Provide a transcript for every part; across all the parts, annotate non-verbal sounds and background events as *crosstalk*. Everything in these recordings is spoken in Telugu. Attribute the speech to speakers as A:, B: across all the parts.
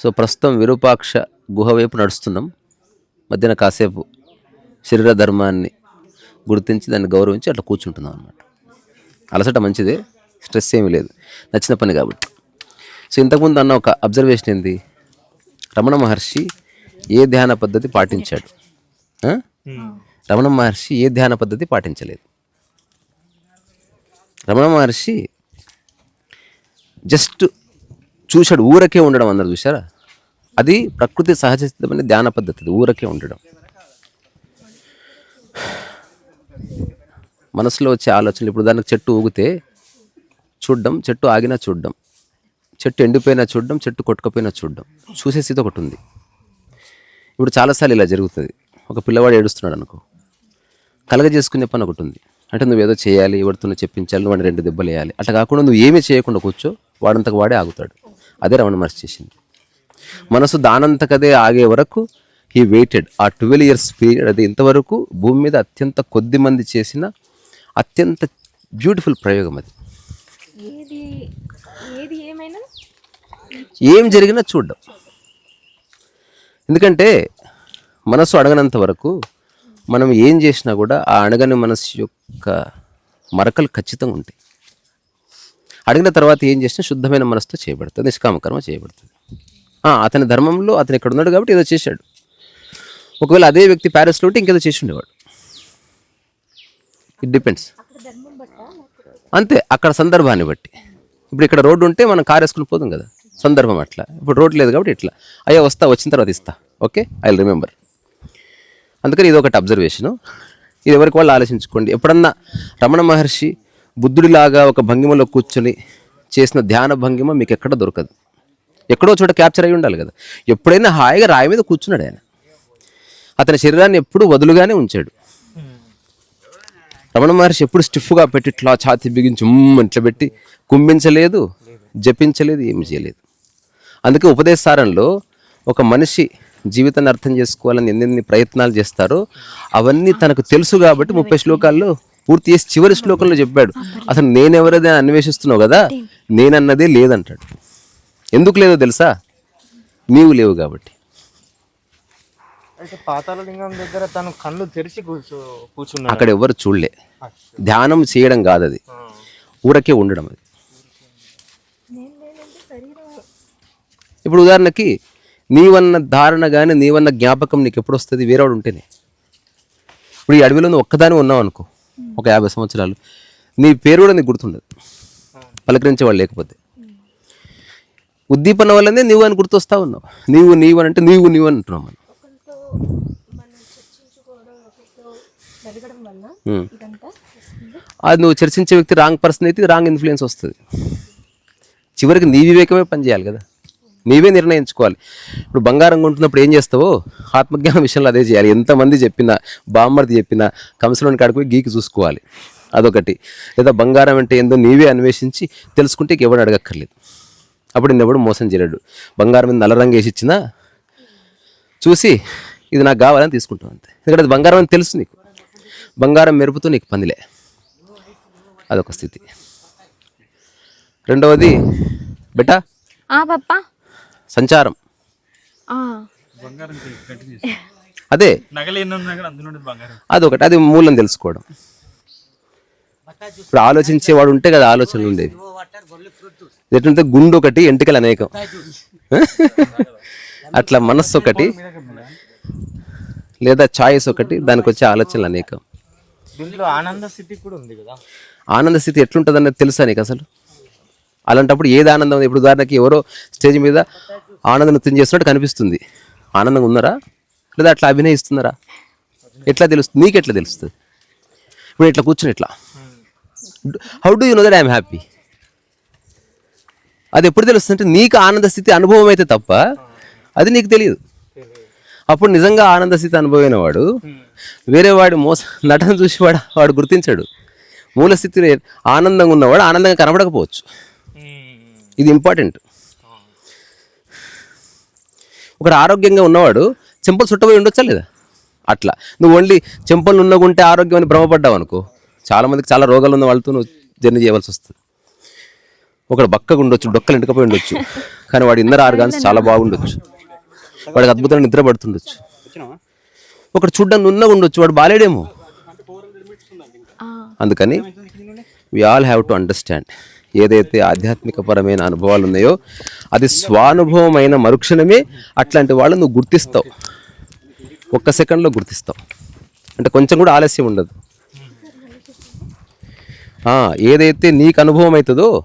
A: సో ప్రస్తుతం విరూపాక్ష గుహ వైపు నడుస్తున్నాం. మధ్యన కాసేపు శరీర ధర్మాన్ని గుర్తించి దాన్ని గౌరవించి అట్లా కూర్చుంటున్నాం అనమాట అలసట మంచిదే స్ట్రెస్ ఏమీ లేదు నచ్చిన పని కాబట్టి. సో ఇంతకుముందు అన్న ఒక అబ్జర్వేషన్ ఏంది? రమణ మహర్షి ఏ ధ్యాన పద్ధతి పాటించాడు? రమణ మహర్షి ఏ ధ్యాన పద్ధతి పాటించలేదు? రమణ మహర్షి జస్ట్ చూశాడు ఊరకే ఉండడం అన్నారు చూసారా అది ప్రకృతి సహజ సిద్ధమైన ధ్యాన పద్ధతి అది ఊరకే ఉండడం. మనసులో వచ్చే ఆలోచనలు ఇప్పుడు దానికి చెట్టు ఊగితే చూడడం చెట్టు ఆగినా చూడడం చెట్టు ఎండిపోయినా చూడడం చెట్టు కొట్టుకపోయినా చూడడం చూసే స్థితి ఒకటి ఉంది. ఇప్పుడు చాలాసార్లు ఇలా జరుగుతుంది. ఒక పిల్లవాడు ఏడుస్తున్నాడు అనుకో. కలగజేసుకునే పని ఒకటి ఉంది. అంటే నువ్వు ఏదో చేయాలి ఎవరితో చెప్పించాలి నువ్వు వాడిని రెండు దెబ్బలు వేయాలి అట్లా కాకుండా నువ్వు ఏమీ చేయకుండా కూర్చో వాడంతకు వాడే ఆగుతాడు. అదే రమణ మహర్షి చేసింది. మనసు దానంతకదే ఆగే వరకు he waited a twelve years period అది ఇంతవరకు భూమి మీద అత్యంత కొద్ది మంది చేసిన అత్యంత బ్యూటిఫుల్ ప్రయోగం అది. ఏం జరిగినా చూడడం. ఎందుకంటే మనసు అడగనంత వరకు మనం ఏం చేసినా కూడా ఆ అడగని మనసు యొక్క మరకలు ఖచ్చితంగా ఉంటాయి. అడిగిన తర్వాత ఏం చేసినా శుద్ధమైన మనసుతో చేయబడుతుంది నిష్కామకర్మ చేయబడుతుంది. అతని ధర్మంలో అతను ఇక్కడ ఉన్నాడు కాబట్టి ఏదో చేశాడు. ఒకవేళ అదే వ్యక్తి ప్యారిస్లో ఉంటే ఇంకేదో చేసి ఉండేవాడు. ఇట్ డిపెండ్స్ అంతే అక్కడ సందర్భాన్ని బట్టి. ఇప్పుడు ఇక్కడ రోడ్డు ఉంటే మనం కార్ వేసుకుని పోదాం కదా సందర్భం అట్లా. ఇప్పుడు రోడ్ లేదు కాబట్టి ఇట్లా. అయ్యా వస్తా వచ్చిన తర్వాత ఇస్తా. ఓకే ఐ రిమెంబర్ అందుకని ఇది ఒకటి అబ్జర్వేషను ఇది ఎవరికి వాళ్ళు ఆలోచించుకోండి. ఎప్పుడన్నా రమణ మహర్షి బుద్ధుడిలాగా ఒక భంగిమలో కూర్చొని చేసిన ధ్యాన భంగిమ మీకు ఎక్కడ దొరకదు. ఎక్కడో చోట క్యాప్చర్ అయి ఉండాలి కదా. ఎప్పుడైనా హాయిగా రాయి మీద కూర్చున్నాడు ఆయన. అతని శరీరాన్ని ఎప్పుడూ వదులుగానే ఉంచాడు. రమణ మహర్షి ఎప్పుడు స్టిఫ్గా పెట్టి ఇట్లా ఛాతి బిగించి ఇట్లా పెట్టి కుంభించలేదు జపించలేదు ఏమి చేయలేదు. అందుకే ఉపదేశారంలో ఒక మనిషి జీవితాన్ని అర్థం చేసుకోవాలని ఎన్నెన్ని ప్రయత్నాలు చేస్తారో అవన్నీ తనకు తెలుసు కాబట్టి ముప్పై శ్లోకాల్లో పూర్తి చేసి చివరి శ్లోకంలో చెప్పాడు. అసలు నేనెవరదే అన్వేషిస్తున్నావు కదా? నేనన్నదే లేదంటాడు. ఎందుకు లేదో తెలుసా? నీవు లేవు కాబట్టి.
B: దగ్గర తను కళ్ళు తెరిచి కూర్చో కూర్చున్నాడు.
A: అక్కడ ఎవరు చూడలే. ధ్యానం చేయడం కాదు అది ఊరకే ఉండడం అది.
C: నేను లేనంటే శరీరం
A: ఇప్పుడు ఉదాహరణకి నీవన్న ధారణ కానీ నీవన్న జ్ఞాపకం నీకు ఎప్పుడు వస్తుంది? వేరేవాడు ఉంటేనే. ఇప్పుడు ఈ అడవిలో నువ్వు ఒక్కదాని ఉన్నావు అనుకో ఒక యాభై సంవత్సరాలు. నీ పేరు కూడా నీకు గుర్తుండదు. పలకరించే వాళ్ళు లేకపోతే. ఉద్దీపన వల్లనే నీవు అని గుర్తొస్తా ఉన్నావు. నీవు నీవు అని అంటే నీవు నీవు అని అంటున్నావు మనం. అది నువ్వు చర్చించే వ్యక్తి రాంగ్ పర్సన్ అయితే రాంగ్ ఇన్ఫ్లుయెన్స్ వస్తుంది. చివరికి నీ వివేకమే పనిచేయాలి కదా. నీవే నిర్ణయించుకోవాలి. ఇప్పుడు బంగారం కొంటున్నప్పుడు ఏం చేస్తావో? ఆత్మజ్ఞానం విషయంలో అదే చేయాలి. ఎంతమంది చెప్పినా బామ్మర్ది చెప్పినా కంసలోని కాడికి పోయి గీకి చూసుకోవాలి. అదొకటి. లేదా బంగారం అంటే ఏందో నీవే అన్వేషించి తెలుసుకుంటే ఎవడు అడగక్కర్లేదు. అప్పుడు నిన్నెవడు మోసం చేయలేడు. బంగారం మీద నల్ల రంగు వేసి ఇచ్చినా చూసి ఇది నాకు కావాలని తీసుకుంటాం అంతే. ఎందుకంటే అది బంగారం అని తెలుసు నీకు. బంగారం మెరుపుతో నీకు పందిలే అదొక స్థితి. రెండవది బెటా?
C: పాపా.
A: సంచారం.
C: ఆ.
A: అదే. అదొకటి అది మూలం తెలుసుకోవడం. ఇప్పుడు ఆలోచించేవాడు ఉంటే కదా ఆలోచనలు ఉండేది ఎట్లంటే గుండు ఒకటి ఎంటికలు అనేకం. *laughs* అట్లా మనస్సు ఒకటి లేదా చాయిస్ ఒకటి దానికి వచ్చే ఆలోచనలు అనేకం.
B: ఆనంద స్థితి కూడా ఉంది కదా.
A: ఆనంద స్థితి ఎట్లుంటుంది అన్నది తెలుసా నీకు అసలు? అలాంటప్పుడు ఏది ఆనందం? ఇప్పుడు ఉదాహరణకి ఎవరో స్టేజ్ మీద ఆనందం నృత్యం చేస్తున్నట్టు కనిపిస్తుంది. ఆనందంగా ఉన్నారా? లేదా అట్లా అభినయిస్తున్నారా? ఎట్లా తెలుస్తుంది? నీకు ఎట్లా తెలుస్తుంది? ఇప్పుడు ఇట్లా కూర్చుని ఇట్లా. How do you know that I'm happy అది ఎప్పుడు తెలుస్తుంది అంటే నీకు ఆనంద స్థితి అనుభవం అయితే తప్ప అది నీకు తెలియదు. అప్పుడు నిజంగా ఆనంద స్థితి అనుభవమైన వాడు వేరే వాడి మోస నటన చూసి వాడు వాడు గుర్తించాడు. మూల స్థితిలో ఆనందంగా ఉన్నవాడు ఆనందంగా కనబడకపోవచ్చు. ఇది ఇంపార్టెంట్. ఒకడు ఆరోగ్యంగా ఉన్నవాడు చెంపలు చుట్టపోయి ఉండొచ్చా లేదా? అట్లా. నువ్వు ఓన్లీ చెంపలు ఉన్నగుంటే ఆరోగ్యం అని భ్రమపడ్డావు అనుకో చాలా మందికి చాలా రోగాలు ఉన్న వాళ్ళతో నువ్వు జర్నీ చేయవలసి వస్తుంది. ఒకడు బక్కగా ఉండొచ్చు డొక్కలు ఎండుకపోయి ఉండొచ్చు కానీ వాడి ఇన్నర్ ఆర్గాన్స్ చాలా బాగుండొచ్చు. వాడికి అద్భుతమైన నిద్ర పడుతుండొచ్చు. ఒకడు చూడ్డానికి నున్నగా ఉండొచ్చు వాడు బాలేడేమో.
C: ఆ,
A: అందుకని we all have to understand ఏదైతే ఆధ్యాత్మికపరమైన అనుభవాలు ఉన్నాయో అది స్వానుభవమైన మరుక్షణమే అట్లాంటి వాళ్ళు నువ్వు గుర్తిస్తావు. ఒక్క సెకండ్లో గుర్తిస్తావు. అంటే కొంచెం కూడా ఆలస్యం ఉండదు. ఏదైతే నీకు అనుభవం అవుతుందో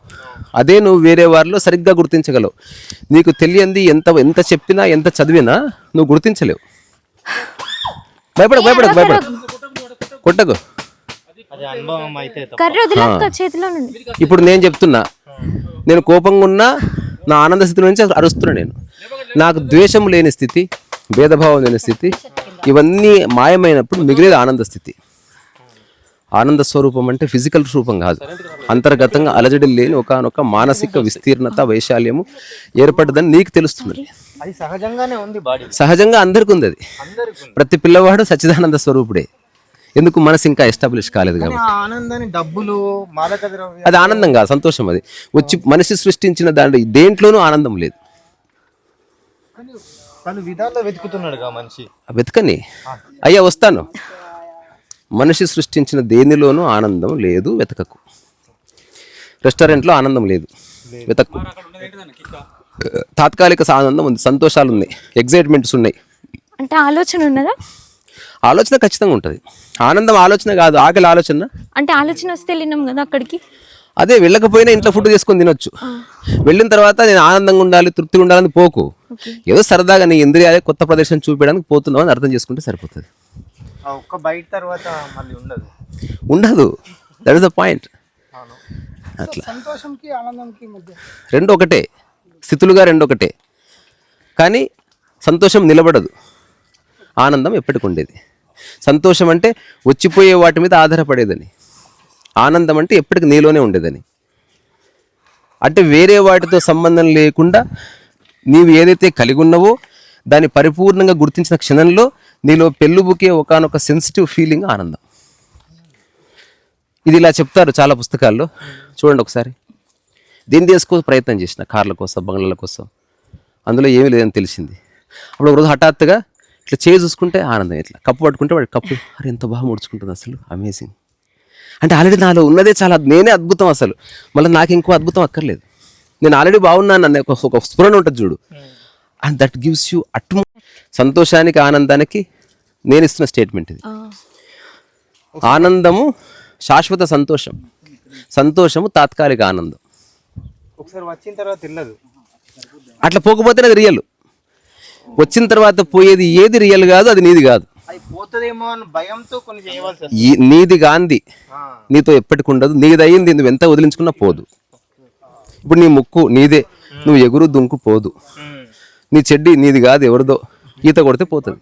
A: అదే నువ్వు వేరే వారిలో సరిగ్గా గుర్తించగలవు. నీకు తెలియంది ఎంత ఎంత చెప్పినా ఎంత చదివినా నువ్వు గుర్తించలేవు. భయపడకు భయపడకు భయపడకు. కొట్టకు.
C: కర్ర వదిలేక చేతిలో నుండి.
A: ఇప్పుడు నేను చెప్తున్నా నేను కోపంగా ఉన్నా నా ఆనంద స్థితి నుంచి అరుస్తున్నా నేను. నాకు ద్వేషం లేని స్థితి భేదభావం లేని స్థితి ఇవన్నీ మాయమైనప్పుడు మిగిలేది ఆనంద స్థితి. ఆనంద స్వరూపం అంటే ఫిజికల్ రూపం కాదు. అంతర్గతంగా అలజడి లేని ఒకనొక మానసిక విస్తీర్ణత వైశాల్యము ఏర్పడ్డదని నీకు తెలుస్తున్నది
B: అది సహజంగానే ఉంది బాడీ.
A: సహజంగా అందరికీ ఉంది అది. ప్రతి పిల్లవాడు సచ్చిదానంద స్వరూపుడే. ఎందుకు మనసు ఇంకా ఎస్టాబ్లిష్ కాలేదు కాబట్టి?
B: ఆ ఆనందాన్ని డబ్బులు మాదక
A: అది ఆనందం కాదు సంతోషం అది. వచ్చి మనిషి సృష్టించిన దాంట్లో దేంట్లోనూ ఆనందం లేదు.
B: పలు విధాల్లో వెతుకుతున్నాడుగా మనిషి.
A: వెతకని? అయ్యా వస్తాను. మనిషి సృష్టించిన దేనిలోనూ ఆనందం లేదు వెతకకు. రెస్టారెంట్లో ఆనందం లేదు వెతక్కు. తాత్కాలిక ఆనందం ఉంది సంతోషాలు ఉన్నాయి ఎగ్జైట్మెంట్స్ ఉన్నాయి.
C: అంటే ఆలోచన ఉన్నదా?
A: ఆలోచన ఖచ్చితంగా ఉంటుంది. ఆనందం ఆలోచన కాదు ఆకలి ఆలోచన.
C: అంటే ఆలోచన వస్తే వెళ్ళినాం కదా అక్కడికి?
A: అదే వెళ్ళకపోయినా ఇంట్లో ఫుడ్ చేసుకొని తినొచ్చు. వెళ్ళిన తర్వాత నేను ఆనందంగా ఉండాలి తృప్తిగా ఉండాలని పోకు. ఏదో సరదాగా నీ ఇంద్రియాలే కొత్త ప్రదేశం చూపించడానికి పోతున్నావు అని అర్థం చేసుకుంటే సరిపోతుంది.
B: ఆ ఒక్క బయట తర్వాత మళ్ళీ ఉండదు.
A: ఉండదు. దట్ ఇస్ ద పాయింట్ అట్లా.
D: సంతోషంకి ఆనందంకి మధ్య?
A: రెండు ఒకటే. స్థితులుగా రెండు ఒకటే. కానీ సంతోషం నిలబడదు. ఆనందం ఎప్పటికి ఉండేది. సంతోషం అంటే వచ్చిపోయే వాటి మీద ఆధారపడేదని. ఆనందం అంటే ఎప్పటికి నీలోనే ఉండేదని. అంటే వేరే వాటితో సంబంధం లేకుండా నీవు ఏదైతే కలిగి ఉన్నావో దాన్ని పరిపూర్ణంగా గుర్తించిన క్షణంలో నీలో పెళ్ళుబుకే ఒకనొక సెన్సిటివ్ ఫీలింగ్ ఆనందం. ఇది ఇలా చెప్తారు చాలా పుస్తకాల్లో. చూడండి ఒకసారి. దీన్ని తీసుకో ప్రయత్నం చేసిన కార్ల కోసం బంగ్లాల కోసం. అందులో ఏమీ లేదని తెలిసింది. అప్పుడు ఒక హఠాత్తుగా ఇట్లా చేయి చూసుకుంటే ఆనందం ఇట్లా కప్పు పట్టుకుంటే వాడి కప్పు. అరే ఎంత బాగా ముడుచుకుంటుంది అసలు. అమేజింగ్ అంటే ఆల్రెడీ నాలో ఉన్నదే చాలా నేనే అద్భుతం అసలు. మళ్ళీ నాకు ఇంకో అద్భుతం అక్కర్లేదు. నేను ఆల్రెడీ బాగున్నాను అనే ఒక స్ఫురణ ఉంటుంది చూడు. అండ్ దట్ గివ్స్ యూ అట్మో సంతోషానికి ఆనందానికి నేను ఇస్తున్న స్టేట్మెంట్ ఇది.
C: ఆ,
A: ఆనందము శాశ్వత సంతోషం. సంతోషము తాత్కాలిక ఆనందం.
B: ఒకసారి వచ్చిన తర్వాత
A: అట్లా పోకపోతే అది రియల్ వచ్చిన తర్వాత పోయేది ఏది రియల్ కాదు అది నీది కాదు. నీది గాంధీ.
B: ఆ,
A: నీతో ఎప్పటికి ఉండదు. నీది అయ్యింది నువ్వు ఎంత వదిలించుకున్నా పోదు. ఇప్పుడు నీ ముక్కు నీదే. నువ్వు ఎగురు దుంకు పోదు. నీ చెడ్డి నీది కాదు ఎవరిదో. ఈత కొడితే పోతుంది.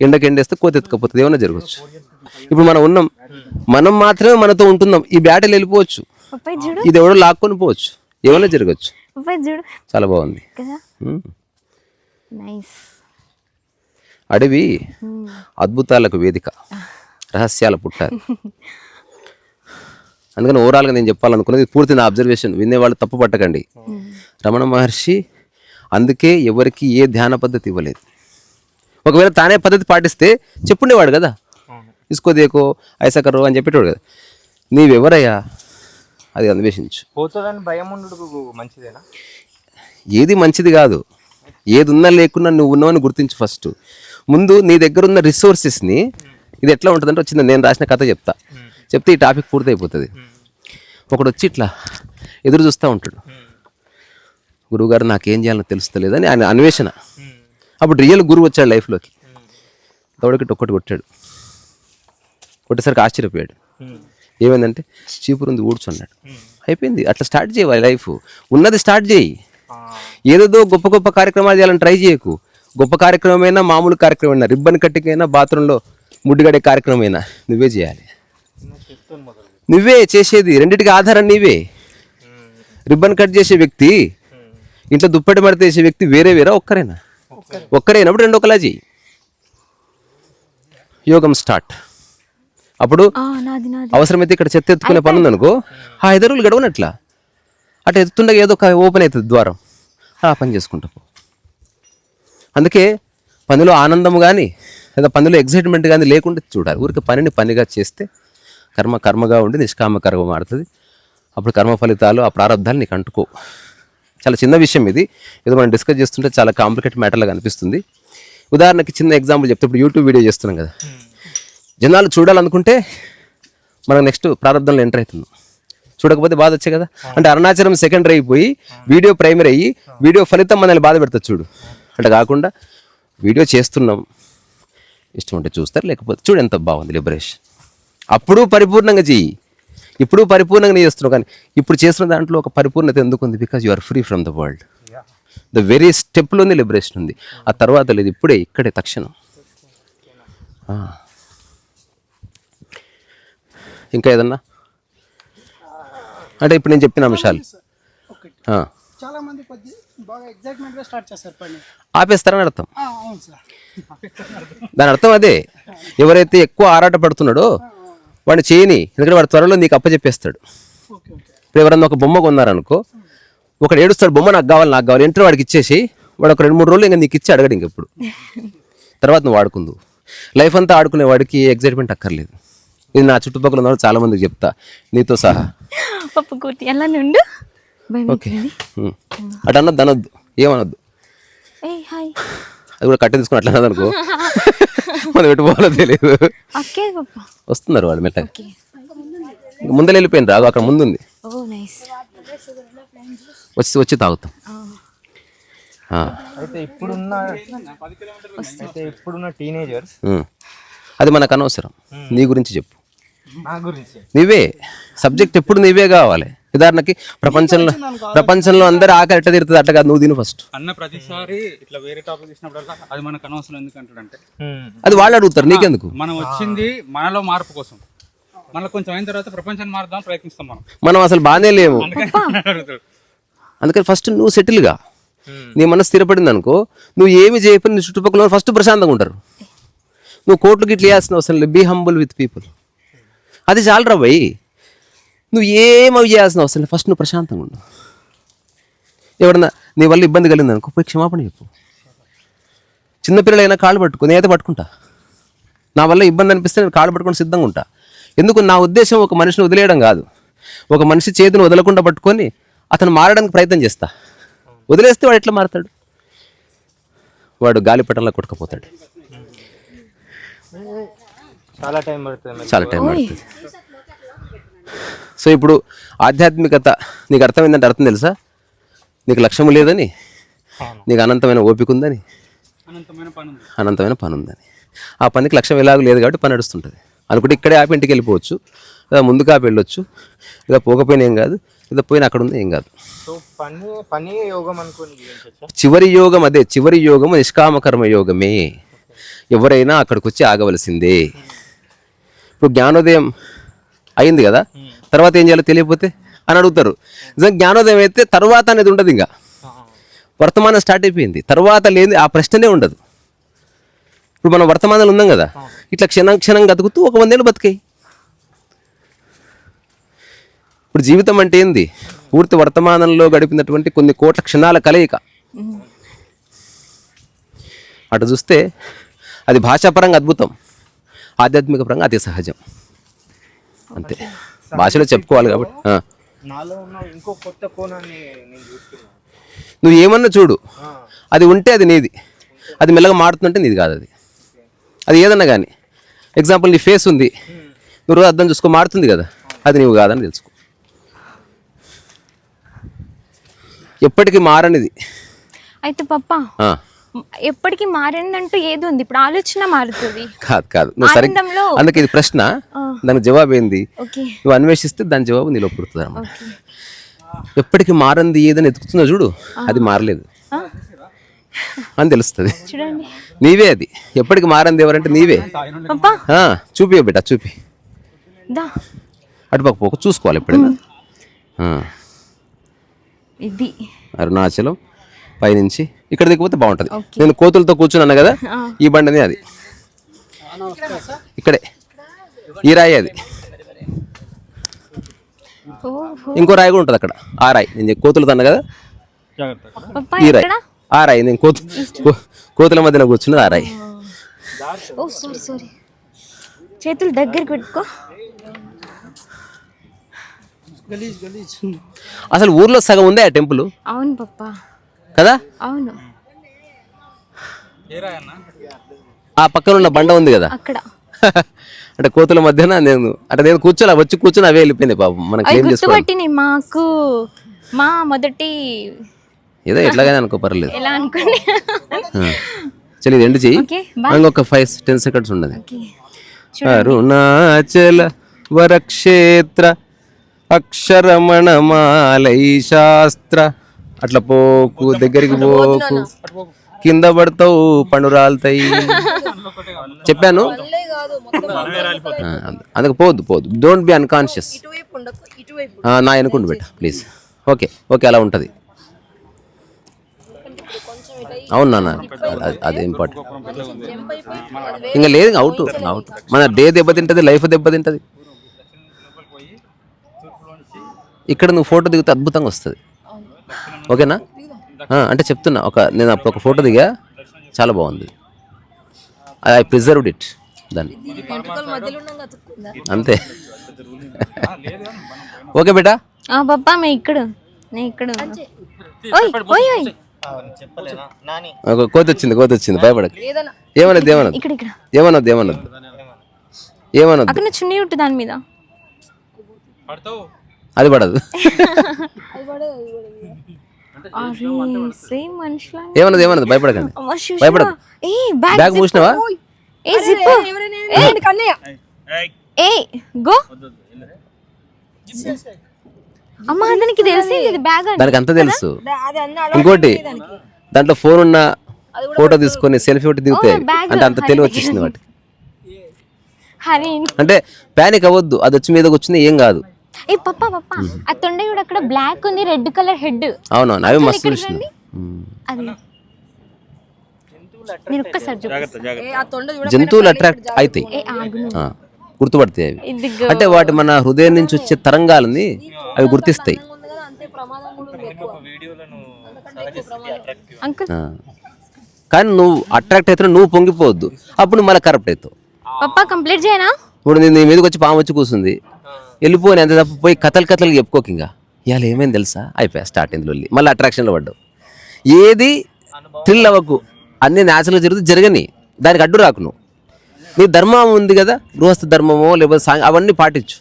A: ఎండకి ఎండేస్తే కోత ఎత్తుకపోతుంది. ఏమైనా జరగచ్చు. ఇప్పుడు మనం ఉన్నాం. మనం మాత్రమే మనతో ఉంటున్నాం. ఈ బ్యాటలు వెళ్ళిపోవచ్చు. ఇది ఎవడో లాక్కొని పోవచ్చు. ఏమైనా జరగచ్చు. చాలా బాగుంది.
C: నైస్
A: అడవి అద్భుతాలకు వేదిక. రహస్యాల పుట్టారు. *laughs* అందుకని ఓవరాల్గా నేను చెప్పాలనుకున్నది పూర్తి నా అబ్జర్వేషన్. వినేవాళ్ళు తప్పు పట్టకండి. రమణ మహర్షి అందుకే ఎవరికి ఏ ధ్యాన పద్ధతి ఇవ్వలేదు. ఒకవేళ తానే పద్ధతి పాటిస్తే చెప్పుండేవాడు కదా.
B: అవును.
A: తీసుకోదేకో ఐసకరో అని చెప్పేటోడు కదా. నీవెవరయ్యా? అది అన్వేషించు.
B: పోతుందని భయం ఉండడు మంచిదేనా?
A: ఏది మంచిది కాదు. ఏది ఉన్నా లేకున్నా నువ్వు ఉన్నావని గుర్తించు ఫస్ట్ ముందు నీ దగ్గర ఉన్న రిసోర్సెస్ని ఇది ఎట్లా ఉంటుందంటే వచ్చింది నేను రాసిన కథ చెప్తా. చెప్తే ఈ టాపిక్ పూర్తయిపోతుంది. ఒకడు వచ్చి ఇట్లా ఎదురు చూస్తూ ఉంటాడు. గురువుగారు నాకేం చేయాలో తెలుస్తలేదని ఆయన అన్వేషణ. అప్పుడు రియల్ గురువు వచ్చాడు లైఫ్లోకి దౌడకి ఒక్కటి కొట్టాడు. కొట్టేసరికి ఆశ్చర్యపోయాడు. ఏమైందంటే చీపురుంది ఊడ్చున్నాడు అయిపోయింది. అట్లా స్టార్ట్ చేయాలి లైఫ్ ఉన్నది స్టార్ట్ చేయి. ఏదేదో గొప్ప గొప్ప కార్యక్రమాలు చేయాలని ట్రై చేయకు. గొప్ప కార్యక్రమమైనా మామూలు కార్యక్రమమైనా రిబ్బన్ కట్టింగ్ అయినా బాత్రూంలో ముడ్డిగడే కార్యక్రమమైనా నువ్వే చేయాలి. నువ్వే చేసేది రెండిటికి ఆధారం నీవే. రిబ్బన్ కట్ చేసే వ్యక్తి ఇంట్లో దుప్పటి మడత చేసే వ్యక్తి వేరే వేరే ఒక్కరేనా? ఒక్కరైనప్పుడు రెండు ఒకలా చెయ్యి. యోగం స్టార్ట్. అప్పుడు అవసరమైతే ఇక్కడ చెత్త ఎత్తుకునే పని ఉందనుకో ఆ ఎదురులు గడవనట్లా. అటు ఎత్తుండగా ఏదో ఒక ఓపెన్ అవుతుంది ద్వారం. ఆ పని చేసుకుంటా అందుకే పనిలో ఆనందం కానీ లేదా పనిలో ఎగ్జైట్మెంట్ కానీ లేకుండా చూడాలి. ఊరికి పనిని పనిగా చేస్తే కర్మ కర్మగా ఉండి నిష్కామ కర్మ మారుతుంది అప్పుడు కర్మ ఫలితాలు ఆ ప్రారంధాలు నీకు అంటుకో చాలా చిన్న విషయం ఇది. ఏదో మనం డిస్కస్ చేస్తుంటే చాలా కాంప్లికేట్ మ్యాటర్లాగా అనిపిస్తుంది. ఉదాహరణకి చిన్న ఎగ్జాంపుల్ చెప్తే ఇప్పుడు యూట్యూబ్ వీడియో చేస్తున్నాం కదా. జనాలు చూడాలనుకుంటే మనం నెక్స్ట్ ప్రారంభంలో ఎంటర్ అవుతున్నాం చూడకపోతే బాధ వచ్చే కదా? అంటే అరుణాచలం సెకండరీ అయిపోయి వీడియో ప్రైమరీ అయ్యి వీడియో ఫలితం మనల్ని బాధ పెడుతుంది చూడు. అంటే కాకుండా వీడియో చేస్తున్నాం. ఇష్టం ఉంటే చూస్తారు లేకపోతే చూడు ఎంత బాగుంది లిబరేషన్ అప్పుడు పరిపూర్ణంగా చెయ్యి. ఇప్పుడు పరిపూర్ణంగా నీ చేస్తున్నావు కానీ ఇప్పుడు చేస్తున్న దాంట్లో ఒక పరిపూర్ణత ఎందుకు ఉంది because you are free from the world the very స్టెప్లోనే liberation ఉంది. ఆ తర్వాత లేదు ఇప్పుడే ఇక్కడే తక్షణం. ఇంకా ఏదన్నా? అంటే ఇప్పుడు నేను చెప్పిన అంశాలు.
D: చాలా మంది కొద్ది బాగా ఎగ్జైట్మెంట్గా స్టార్ట్ చేస్తారు పని.
A: ఆపేస్తారని అర్థం. దాని అర్థం అదే. ఎవరైతే ఎక్కువ ఆరాట పడుతున్నాడో వాడిని చేయని ఎందుకంటే వాడు త్వరలో నీకు అప్పచెప్పేస్తాడు. ఇప్పుడు ఎవరన్నా ఒక బొమ్మ కొన్నారనుకో ఒకడు ఏడుస్తాడు బొమ్మ నాకు కావాలి నాకు కావాలి. ఎంటర్ వాడికి ఇచ్చేసి వాడు ఒక రెండు మూడు రోజులు ఇంకా నీకు ఇచ్చి అడగడు ఇంకెప్పుడు. తర్వాత నువ్వు వాడుకుందు లైఫ్ అంతా ఆడుకునే వాడికి ఎగ్జైట్మెంట్ అక్కర్లేదు. ఇది నా చుట్టుపక్కల ఉన్న చాలా మందికి చెప్తా. నీతో సహా.
C: పప్పు కూర్తి ఎలా నుండు.
A: ఓకే. అటు అనొద్దు అనొద్దు ఏమనొద్దు? అది కూడా కట్టె తీసుకుని అట్లా అనుకో. మనం ఎటు పోవాలో తెలియదు వస్తున్నారు వాళ్ళు ఇంక ముందర వెళ్ళిపోయింది రాగు అక్కడ ముందుంది.
C: Oh nice.
A: వచ్చి వచ్చి తాగుతాం. ఆ.
B: అయితే ఇప్పుడున్న అయితే ఇప్పుడున్న టీనేజర్స్.
A: అది మనకు అనవసరం. నీ గురించి చెప్పు. నీవే. సబ్జెక్ట్ ఎప్పుడు నీవే కావాలి. ఉదాహరణకి ప్రపంచంలో ప్రపంచంలో అందరూ ఆకలి ఎట్ట తీరుతుంది అట్ట కాదు నువ్వు తిను ఫస్ట్
E: అన్న ప్రతిసారి ఇట్లా వేరే టాపిక్ అది మనకు అనవసరం ఎందుకు అంటాడంటే
A: అది వాళ్ళు అడుగుతారు నీకెందుకు?
E: మనం వచ్చింది మనలో మార్పు కోసం. మనలో కొంచెం అయిన తర్వాత ప్రపంచాన్ని మారుదాం ప్రయత్నిస్తాం మనం.
A: మనం అసలు బాగానే లేము. *laughs*
E: అడుగుతాడు.
A: అందుకని ఫస్ట్ నువ్వు సెటిల్గా నీ మనసు స్థిరపడింది అనుకో నువ్వు ఏమి చేయకపోయినా నీ చుట్టుపక్కల ఫస్ట్ ప్రశాంతంగా ఉంటారు. నువ్వు కోట్లకి ఇట్లా చేయాల్సిన అవసరం లేదు. బీ హంబుల్ విత్ పీపుల్ అది చాలరా భయ్ నువ్వు ఏమవి చేయాల్సిన అవసరం లేదు. ఫస్ట్ నువ్వు ప్రశాంతంగా ఉండు. ఎవడన్నా నీ వల్ల ఇబ్బంది కలిగింది అనుకో పోయి క్షమాపణ చెప్పు. చిన్నపిల్లలైనా కాళ్ళు పట్టుకో నేనైతే పట్టుకుంటా. నా వల్ల ఇబ్బంది అనిపిస్తే నేను కాళ్ళు పట్టుకొని సిద్ధంగా ఉంటా. ఎందుకు? నా ఉద్దేశం ఒక మనిషిని వదిలేయడం కాదు. ఒక మనిషి చేతిని వదలకుండా పట్టుకొని అతను మారడానికి ప్రయత్నం చేస్తా. వదిలేస్తే వాడు ఎట్లా మారుతాడు? వాడు గాలిపటంలో కొట్టుకుపోతాడు.
B: చాలా టైం పడుతుంది.
A: చాలా టైం పడుతుంది. సో ఇప్పుడు ఆధ్యాత్మికత నీకు అర్థమైందంటే అర్థం తెలుసా? నీకు లక్ష్యం లేదని నీకు అనంతమైన ఓపిక ఉందని
E: అనంతమైన పని ఉంది.
A: అనంతమైన పని ఉందని. ఆ పనికి లక్ష్యం ఎలాగో లేదు కాబట్టి పని నడుస్తుంటుంది. అనుకుంటే ఇక్కడే ఆపి ఇంటికి వెళ్ళిపోవచ్చు లేదా ముందుకు ఆపి వెళ్ళొచ్చు లేదా పోకపోయినా ఏం కాదు లేదా పోయినా అక్కడ ఉంది ఏం కాదు.
B: సో పని పని యోగం అనుకుని జీవించచ్చా
A: చివరి యోగం అదే చివరి యోగము నిష్కామకర్మ యోగమే. ఎవరైనా అక్కడికి వచ్చి ఆగవలసిందే ఇప్పుడు జ్ఞానోదయం అయింది కదా? తర్వాత ఏం చేయాలో తెలియకపోతే అని అడుగుతారు. నిజంగా జ్ఞానోదయం అయితే తర్వాత అనేది ఉండదు ఇంకా. వర్తమానం స్టార్ట్ అయిపోయింది. తర్వాత లేని ఆ ప్రశ్ననే ఉండదు. ఇప్పుడు మనం వర్తమానంలో ఉన్నాం కదా? ఇట్లా క్షణం క్షణం బతుకుతూ ఒక వందేళ్ళు బతికాయి. ఇప్పుడు జీవితం అంటే ఏంది? పూర్తి వర్తమానంలో గడిపినటువంటి కొన్ని కోట్ల క్షణాల కలయిక. అటు చూస్తే అది భాషాపరంగా అద్భుతం. ఆధ్యాత్మిక పరంగా అతి సహజం. అంతే. భాషలో చెప్పుకోవాలి కాబట్టి ఆ.
B: నాలో ఉన్న ఇంకో కొత్త కోణాన్ని నేను చూస్తున్నాను.
A: నువ్వు ఏమన్నా చూడు. అది ఉంటే అది నీది. అది మెల్లగా మారుతుందంటే నీది కాదు అది. అది ఏదన్నా కానీ ఎగ్జాంపుల్ నీ ఫేస్ ఉంది. నువ్వు రోజు అర్థం చూసుకో మారుతుంది కదా. అది నీవు కాదని తెలుసుకో. ఎప్పటికీ మారనిది.
C: అయితే పప్ప.
A: ఆ,
C: ఎప్పటికీ మారిందంటూ ఏది ఉంది? ఇప్పుడు ఆలోచన మారుతుంది.
A: కాదు కాదు. నువ్వు
C: ఆనందంలో
A: అందుకే ఇది ప్రశ్న. దానికి జవాబు ఏంది? నువ్వు అన్వేషిస్తే దాని జవాబు నీలో పుడుతుంది అన్నమాట. ఎప్పటికీ మారంది ఏదని ఎతుకుతున్నావు చూడు అది మారలేదు. అని తెలుస్తుంది.
C: చూడండి.
A: నీవే అది. ఎప్పటికి మారంది ఎవరంటే నీవే. చూపి బిడ్డ చూపి.
C: దా.
A: అటు పక్క పోక చూసుకోవాలి ఎప్పుడైనా.
C: ఇది.
A: అరుణాచలం. పైనుంచి ఇక్కడ దిగిపోతే బాగుంటుంది. నేను కోతులతో కూర్చున్నాను కదా ఈ బండిని అది. ఇక్కడే. ఈ రాయి అది.
C: ఓహో.
A: ఇంకో రాయి కూడా ఉంటుంది అక్కడ. ఆ రాయి. నేను కోతులతో అన్నా కదా ఈ రాయి. ఆ రాయి. నేను కోతు కో- కోతుల మధ్యన కూర్చున్నది ఆ రాయి.
C: Oh sorry sorry. చేతులు దగ్గరికి పెట్టుకో.
D: గలీజ్ గలీజ్.
A: అసలు ఊర్లో సగం ఉందే ఆ టెంపుల్?
C: అవును పప్పా.
A: కదా?
C: అవును.
E: ఏ
A: ఆ పక్కన ఉన్న బండ ఉంది కదా?
C: అక్కడ. *laughs*
A: అంటే కోతుల మధ్యన నేను అంటే నేను కూర్చోలే వచ్చి కూర్చొని అవే వెళ్ళిపోయింది పాపం మనం
C: అవి
A: క్లీన్ చేసుకోవాలి.
C: గుర్తుపట్టినాయి మాకు మా మొదటి
A: ఏదో ఎట్లాగైనా అనుకో పర్లేదు.
C: ఎలా అనుకోండి. *laughs*
A: చలి ఇది ఎండ్ చెయ్యి.
C: ఓకే బాయ్
A: ఇంకొక ఫైవ్ టెన్ సెకండ్స్ ఉండదు
C: ఓకే
A: అరుణాచల వరక్షేత్ర అక్షరమణమాలై శాస్త్ర అట్లా పోకు దగ్గరికి పోకు. కింద పడతావు పండు రాలుతాయి. *laughs* చెప్పాను? అందుకు పోవద్దు పోవద్దు డోంట్ బి అన్కాన్షియస్ నా వెనుకుండు బిడ్డ ప్లీజ్ ఓకే ఓకే అలా ఉంటుంది. అవును నాన్న. అది- అది ఇంపార్టెంట్ ఇంకా లేదు అవుట్ అవుట్ మన డే దెబ్బతింటది లైఫ్ దెబ్బతింటది ఇక్కడ నువ్వు ఫోటో దిగితే అద్భుతంగా వస్తుంది. ఓకేనా? ఆ, అంటే చెప్తున్నా ఒక నేను అప్పుడు ఒక ఫోటో దిగా చాలా బాగుంది. ఐ ప్రిజర్వ్డ్ ఇట్ దాన్ని. అంతే. ఓకే బేటా?
C: ఆ పప్పా మే ఇక్కడ నేను ఇక్కడ
A: కోతి వచ్చింది కోతి వచ్చింది భయపడకు. ఏమన్నది ఏమన్నది?
C: ఇక్కడ ఇక్కడ.
A: ఏమన్నది ఏమన్నది? ఏమన్నది?
C: అక్కడ చున్నీ ఉంటుంది దాని మీద.
E: పడతావు?
A: అది పడదు.
C: సేమ్ మనుషులా
A: ఏమన్నది ఏమన్నది? భయపడకండి.
C: ఏ బ్యాగ్
A: మూసినావా?
C: ఏ జిప్ ఏ గో. అమ్మా దానికి తెలిసి ఇది బ్యాగ్
A: దానికి అంత తెలుసు. ఇంకోటి దాంట్లో ఫోన్ ఉన్న ఫోటో తీసుకొని సెల్ఫీ ఒకటి దిగితే. అంటే అంత తెలివి వచ్చేసింది వాటికి. అంటే ప్యానిక్ అవ్వద్దు. అది వచ్చి మీదకి వచ్చింది ఏం కాదు.
C: ఏ పప్ప పప్ప. ఆ తొండ కూడా అక్కడ బ్లాక్ ఉంది రెడ్ కలర్ హెడ్
A: అవునవును అవి మస్తు చూసిన
C: అది మీరు ఒక్కసారి
A: జంతువులు అట్రాక్ట్ అవుతాయి
C: ఏ ఆగును.
A: ఆ, గుర్తుపడతాయి అవి. అంటే వాటి మన హృదయం నుంచి వచ్చే తరంగాలని అవి గుర్తిస్తాయి.
C: అంకుల్
A: ఆ. కానీ నువ్వు అట్రాక్ట్ అయితే నువ్వు పొంగిపోవద్దు. అప్పుడు నువ్వు మళ్ళీ కరప్ట్ అవుతావు.
C: పప్ప కంప్లీట్ చేయనా?
A: ఇప్పుడు నేను నీ మీదకి వచ్చి పాము వచ్చి కూర్చుంది వెళ్ళిపోయి ఎంత తప్ప పోయి కథలు కథలు చెప్పుకోక ఇంకా. ఇవాళ ఏమైంది తెలుసా? అయిపోయా స్టార్ట్ అయింది లొల్లి. మళ్ళీ అట్రాక్షన్లో పడ్డావు. ఏది థ్రిల్ అవ్వకు. అన్ని న్యాచురల్గా జరుగుతుంది జరగని. దానికి అడ్డు రాకు నువ్వు. నీ ధర్మం ఉంది కదా గృహస్థ ధర్మమో లేకపోతే సాంగ్ అవన్నీ పాటించు.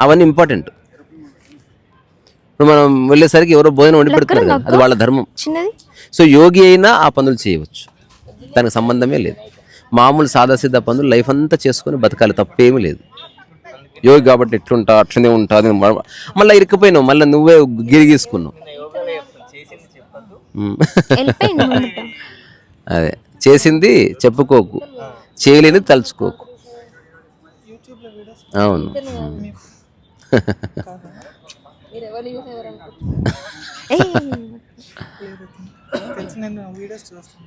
A: అవన్నీ ఇంపార్టెంట్ ఇప్పుడు మనం వెళ్ళేసరికి ఎవరో భోజనం వండి పెడుతున్నారు కదా అది వాళ్ళ ధర్మం.
C: చిన్నది?
A: సో యోగి అయినా ఆ పనులు చేయవచ్చు. దానికి సంబంధమే లేదు. మామూలు సాదాసీదా పనులు లైఫ్ అంతా చేసుకొని బతకాలి తప్పేమీ లేదు. యోగి కాబట్టి ఎట్లుంటా అట్లనే ఉంటా మళ్ళీ ఇరుక్కుపోయినావు మళ్ళీ నువ్వే గిరి గీసుకున్నావు.
B: చేసింది చెప్పద్దు.
A: ఉమ్.
C: వెళ్ళిపోయింది *laughs* ముందుకు.
A: అదే చేసింది చెప్పుకోకు చేయలేని తలుచుకోకు. అవును.
C: ఏయ్,
D: తెలిసి నేను వీడియోస్ చూస్తాను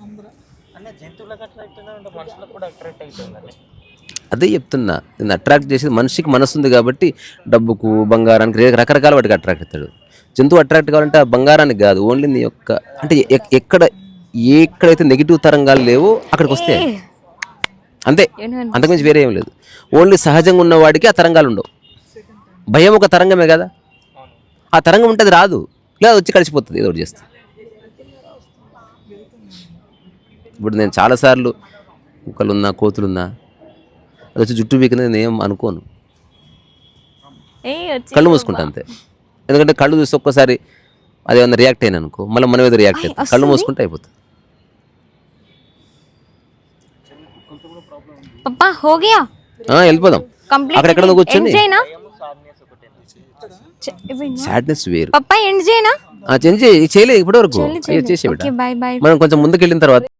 A: ఉమ్.
B: అన్న జంతువులకు అట్రాక్ట్ అంటే మనుషులకు కూడా అట్రాక్ట్ అవుతుందండి
A: అదే చెప్తున్నా నేను అట్రాక్ట్ చేసేది మనిషికి మనసు ఉంది కాబట్టి డబ్బుకు బంగారానికి రకరకాల వాటికి అట్రాక్ట్ అవుతాడు. జంతువు అట్రాక్ట్ కావాలంటే ఆ బంగారానికి కాదు ఓన్లీ నీ యొక్క అంటే ఎక్- ఎక్కడ ఎక్కడైతే నెగిటివ్ తరంగాలు లేవో అక్కడికి వస్తే. అంతే. అంతకుమించి వేరే ఏం లేదు. ఓన్లీ సహజంగా ఉన్న వాడికి ఆ తరంగాలు ఉండవు. భయం ఒక తరంగమే కదా. ఆ తరంగం ఉంటే అది రాదు. లేదా వచ్చి కలిసిపోతుంది ఏదో ఒకటి చేస్తే. ఇప్పుడు నేను చాలాసార్లు కుక్కలున్నా కోతులున్నా అది వచ్చి జుట్టు పీకిన నేను ఏం అనుకోను.
C: ఏయ్, వచ్చి
A: కళ్ళు మూసుకుంటా అంతే. ఎందుకంటే కళ్ళు చూసి ఒక్కసారి అది ఏమన్నా రియాక్ట్ అయినా అనుకో మళ్ళీ మనం ఏదో రియాక్ట్ అవుతాం కళ్ళు మూసుకుంటే అయిపోతుంది.
C: పప్పా హో గయా
A: ఆ, వెళ్ళిపోదాం. కూర్చొని
C: చేయనా?
B: సాడ్నెస్ ఒకటే
C: చె- ఇవ్వండి.
A: సాడ్నెస్ వేరు
C: పప్పా ఎండ్ చేయనా?
A: ఆ, చేంజ్ చేయి- చేయలేదు ఇప్పటి వరకు అయ్యో చేసే
C: ఓకే బాయ్ బాయ్
A: మనం కొంచెం ముందుకు వెళ్ళిన తర్వాత